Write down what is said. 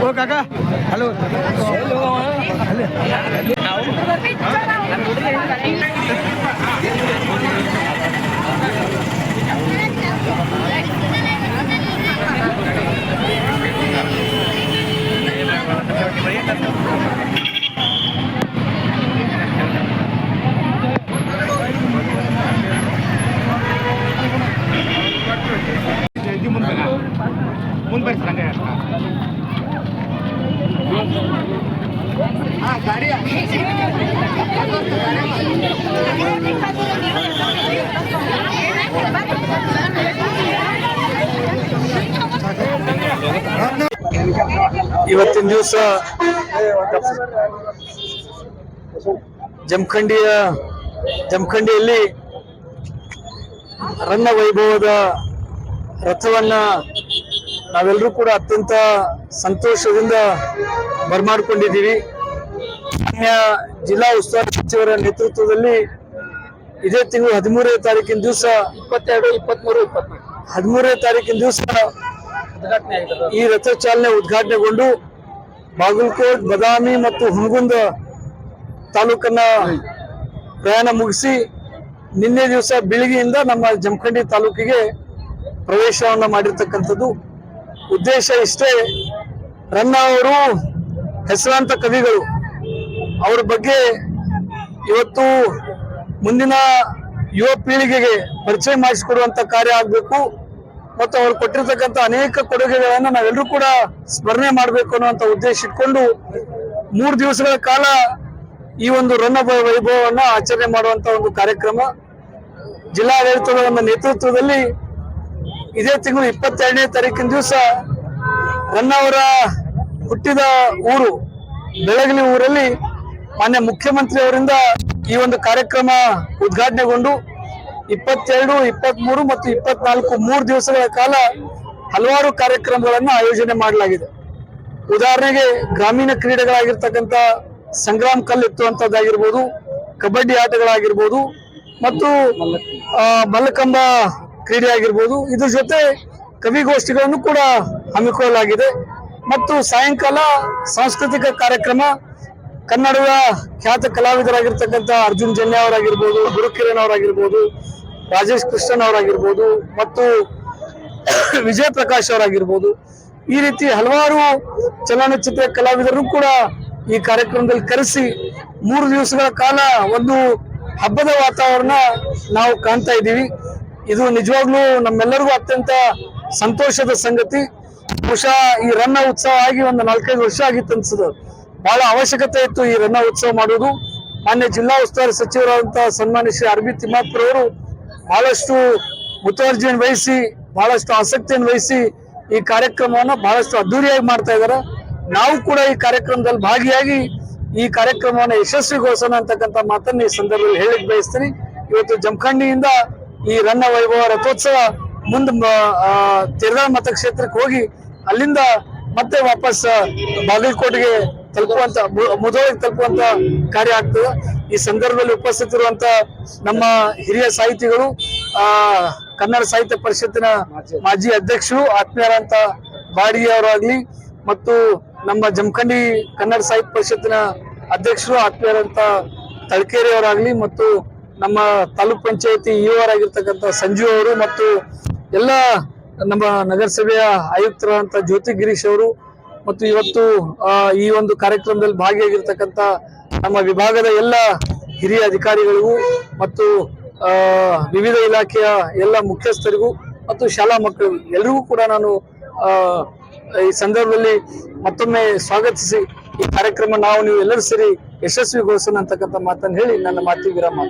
ಓ ಕಾಕ ಹಲೋ. ಮುಂದೆ ಬರ್ರಿ ಹಂಗೆ ಇವತ್ತಿನ ದಿವಸ ಜಮಖಂಡಿಯ ಜಮಖಂಡಿಯಲ್ಲಿ ರನ್ನ ವೈಭವದ ರಥವನ್ನ ನಾವೆಲ್ಲರೂ ಕೂಡ ಅತ್ಯಂತ ಸಂತೋಷದಿಂದ ಬರಮಾಡ್ಕೊಂಡಿದ್ದೀವಿ. ಮಾನ್ಯ ಜಿಲ್ಲಾ ಉಸ್ತುವಾರಿ ಸಚಿವರ ನೇತೃತ್ವದಲ್ಲಿ ಇದೇ ತಿಂಗಳು ಹದಿಮೂರನೇ ತಾರೀಕಿನ ದಿವಸ ಇಪ್ಪತ್ತೆರಡು ಇಪ್ಪತ್ಮೂರು ಇಪ್ಪತ್ನಾಲ್ಕು. ಹದಿಮೂರನೇ ತಾರೀಕಿನ ದಿವಸ ಈ ರಥ ಚಾಲನೆ ಉದ್ಘಾಟನೆಗೊಂಡು ಬಾಗಲಕೋಟ್ ಬದಾಮಿ ಮತ್ತು ಹುಣಗುಂದ ತಾಲೂಕನ್ನ ಪ್ರಯಾಣ ಮುಗಿಸಿ ನಿನ್ನೆ ದಿವಸ ಬೆಳಗ್ಗೆಯಿಂದ ನಮ್ಮ ಜಮಖಂಡಿ ತಾಲೂಕಿಗೆ ಪ್ರವೇಶವನ್ನು ಮಾಡಿರ್ತಕ್ಕಂಥದ್ದು. ಉದ್ದೇಶ ಇಷ್ಟೇ ರನ್ನ ಅವರು ಹೆಸರಾಂತ ಕವಿಗಳು. ಅವ್ರ ಬಗ್ಗೆ ಇವತ್ತು ಮುಂದಿನ ಯುವ ಪೀಳಿಗೆಗೆ ಪರಿಚಯ ಮಾಡಿಸಿಕೊಡುವಂತ ಕಾರ್ಯ ಆಗಬೇಕು. ಮತ್ತು ಅವ್ರು ಕೊಟ್ಟಿರ್ತಕ್ಕಂಥ ಅನೇಕ ಕೊಡುಗೆಗಳನ್ನ ನಾವೆಲ್ಲರೂ ಕೂಡ ಸ್ಮರಣೆ ಮಾಡಬೇಕು ಅನ್ನುವಂಥ ಉದ್ದೇಶ ಇಟ್ಕೊಂಡು ಮೂರು ದಿವಸಗಳ ಕಾಲ ಈ ಒಂದು ರನ್ನ ವೈಭವವನ್ನು ಆಚರಣೆ ಮಾಡುವಂತ ಒಂದು ಕಾರ್ಯಕ್ರಮ. ಜಿಲ್ಲಾಡಳಿತದ ಒಂದು ನೇತೃತ್ವದಲ್ಲಿ ಇದೇ ತಿಂಗಳು ಇಪ್ಪತ್ತೆರಡನೇ ತಾರೀಕಿನ ದಿವಸ ನನ್ನವರ ಹುಟ್ಟಿದ ಊರು ಬೆಳಗಲಿ ಊರಲ್ಲಿ ಮಾನ್ಯ ಮುಖ್ಯಮಂತ್ರಿ ಅವರಿಂದ ಈ ಒಂದು ಕಾರ್ಯಕ್ರಮ ಉದ್ಘಾಟನೆಗೊಂಡು ಇಪ್ಪತ್ತೆರಡು, ಇಪ್ಪತ್ಮೂರು ಮತ್ತು ಇಪ್ಪತ್ನಾಲ್ಕು ಮೂರು ದಿವಸಗಳ ಕಾಲ ಹಲವಾರು ಕಾರ್ಯಕ್ರಮಗಳನ್ನು ಆಯೋಜನೆ ಮಾಡಲಾಗಿದೆ. ಉದಾಹರಣೆಗೆ ಗ್ರಾಮೀಣ ಕ್ರೀಡೆಗಳಾಗಿರ್ತಕ್ಕಂಥ ಸಂಗ್ರಾಮ್ ಕಲ್ಲು ಎತ್ತುವಂಥದ್ದಾಗಿರ್ಬೋದು, ಕಬಡ್ಡಿ ಆಟಗಳಾಗಿರ್ಬೋದು ಮತ್ತು ಮಲ್ಲಕಂಬ ಕ್ರೀಡೆ ಆಗಿರ್ಬೋದು ಇದ್ರ ಜೊತೆ ಕವಿಗೋಷ್ಠಿಗಳನ್ನು ಕೂಡ ಹಮ್ಮಿಕೊಳ್ಳಲಾಗಿದೆ. ಮತ್ತು ಸಾಯಂಕಾಲ ಸಾಂಸ್ಕೃತಿಕ ಕಾರ್ಯಕ್ರಮ ಕನ್ನಡದ ಖ್ಯಾತ ಕಲಾವಿದರಾಗಿರ್ತಕ್ಕಂಥ ಅರ್ಜುನ್ ಜನ್ಯ ಅವರಾಗಿರ್ಬೋದು, ಗುರುಕಿರಣ್ ಅವರಾಗಿರ್ಬೋದು, ರಾಜೇಶ್ ಕೃಷ್ಣನ್ ಅವರಾಗಿರ್ಬೋದು, ಮತ್ತು ವಿಜಯ ಪ್ರಕಾಶ್ ಅವರಾಗಿರ್ಬೋದು. ಈ ರೀತಿ ಹಲವಾರು ಚಲನಚಿತ್ರ ಕಲಾವಿದರನ್ನು ಕೂಡ ಈ ಕಾರ್ಯಕ್ರಮದಲ್ಲಿ ಕರೆಸಿ ಮೂರು ದಿವಸಗಳ ಕಾಲ ಒಂದು ಹಬ್ಬದ ವಾತಾವರಣ ನಾವು ಕಾಣ್ತಾ ಇದ್ದೀವಿ. ಇದು ನಿಜವಾಗ್ಲೂ ನಮ್ಮೆಲ್ಲರಿಗೂ ಅತ್ಯಂತ ಸಂತೋಷದ ಸಂಗತಿ. ಬಹುಶಃ ಈ ರನ್ನ ಉತ್ಸವ ಆಗಿ ಒಂದು ನಾಲ್ಕೈದು ವರ್ಷ ಆಗಿತ್ತು ಅನ್ಸುದು ಬಹಳ ಅವಶ್ಯಕತೆ ಇತ್ತು ಈ ರನ್ನ ಉತ್ಸವ ಮಾಡುವುದು. ಮಾನ್ಯ ಜಿಲ್ಲಾ ಉಸ್ತುವಾರಿ ಸಚಿವರಾದಂತಹ ಸನ್ಮಾನ್ಯ ಶ್ರೀ ಅರವಿಂದ್ ತಿಮ್ಮಾಪುರ ಅವರು ಬಹಳಷ್ಟು ಮುತುವರ್ಜಿಯನ್ನು ವಹಿಸಿ, ಬಹಳಷ್ಟು ಆಸಕ್ತಿಯನ್ನು ವಹಿಸಿ ಈ ಕಾರ್ಯಕ್ರಮವನ್ನು ಬಹಳಷ್ಟು ಅದ್ದೂರಿಯಾಗಿ ಮಾಡ್ತಾ ಇದ್ದಾರೆ. ನಾವು ಕೂಡ ಈ ಕಾರ್ಯಕ್ರಮದಲ್ಲಿ ಭಾಗಿಯಾಗಿ ಈ ಕಾರ್ಯಕ್ರಮವನ್ನು ಯಶಸ್ವಿಗೊಳಿಸೋಣ ಅಂತಕ್ಕಂಥ ಮಾತನ್ನು ಈ ಸಂದರ್ಭದಲ್ಲಿ ಹೇಳಿಕ್ ಬಯಸ್ತೀನಿ. ಇವತ್ತು ಜಮಖಂಡಿಯಿಂದ ಈ ರನ್ನ ವೈಭವ ರಥೋತ್ಸವ ಮುಂದೆ ತಿರ್ಗಾಳ ಮತಕ್ಷೇತ್ರಕ್ಕೆ ಹೋಗಿ ಅಲ್ಲಿಂದ ಮತ್ತೆ ವಾಪಸ್ ಬಾಗಲಕೋಟೆಗೆ ತಲುಪುವಂತ ಮುದೋಳಿಗೆ ತಲುಪುವಂತ ಕಾರ್ಯ ಆಗ್ತದೆ. ಈ ಸಂದರ್ಭದಲ್ಲಿ ಉಪಸ್ಥಿತಿರುವಂತ ನಮ್ಮ ಹಿರಿಯ ಸಾಹಿತಿಗಳು, ಆ, ಕನ್ನಡ ಸಾಹಿತ್ಯ ಪರಿಷತ್ತಿನ ಮಾಜಿ ಅಧ್ಯಕ್ಷರು ಆತ್ಮೀಯರಂತ ಬಾಡಿಯವರಾಗ್ಲಿ ಮತ್ತು ನಮ್ಮ ಜಮಖಂಡಿ ಕನ್ನಡ ಸಾಹಿತ್ಯ ಪರಿಷತ್ತಿನ ಅಧ್ಯಕ್ಷರು ಆತ್ಮೀಯರಂತ ತಳಕೇರಿ ಅವರಾಗ್ಲಿ ಮತ್ತು ನಮ್ಮ ತಾಲೂಕ್ ಪಂಚಾಯತಿ ಆಗಿರ್ತಕ್ಕಂಥ ಸಂಜು ಅವರು ಮತ್ತು ಎಲ್ಲ ನಮ್ಮ ನಗರಸಭೆಯ ಆಯುಕ್ತರಾದಂಥ ಜ್ಯೋತಿ ಗಿರೀಶ್ ಅವರು ಮತ್ತು ಇವತ್ತು ಈ ಒಂದು ಕಾರ್ಯಕ್ರಮದಲ್ಲಿ ಭಾಗಿಯಾಗಿರ್ತಕ್ಕಂಥ ನಮ್ಮ ವಿಭಾಗದ ಎಲ್ಲ ಹಿರಿಯ ಅಧಿಕಾರಿಗಳಿಗೂ ಮತ್ತು ವಿವಿಧ ಇಲಾಖೆಯ ಎಲ್ಲ ಮುಖ್ಯಸ್ಥರಿಗೂ ಮತ್ತು ಶಾಲಾ ಮಕ್ಕಳಿಗೂ ಎಲ್ರಿಗೂ ಕೂಡ ನಾನು ಈ ಸಂದರ್ಭದಲ್ಲಿ ಮತ್ತೊಮ್ಮೆ ಸ್ವಾಗತಿಸಿ ಈ ಕಾರ್ಯಕ್ರಮ ನಾವು ನೀವು ಎಲ್ಲರೂ ಸೇರಿ ಯಶಸ್ವಿಗೊಳಿಸೋಣ ಅಂತಕ್ಕಂಥ ಮಾತನ್ನು ಹೇಳಿ ನನ್ನ ಮಾತಿಗೆ ವಿರಾಮ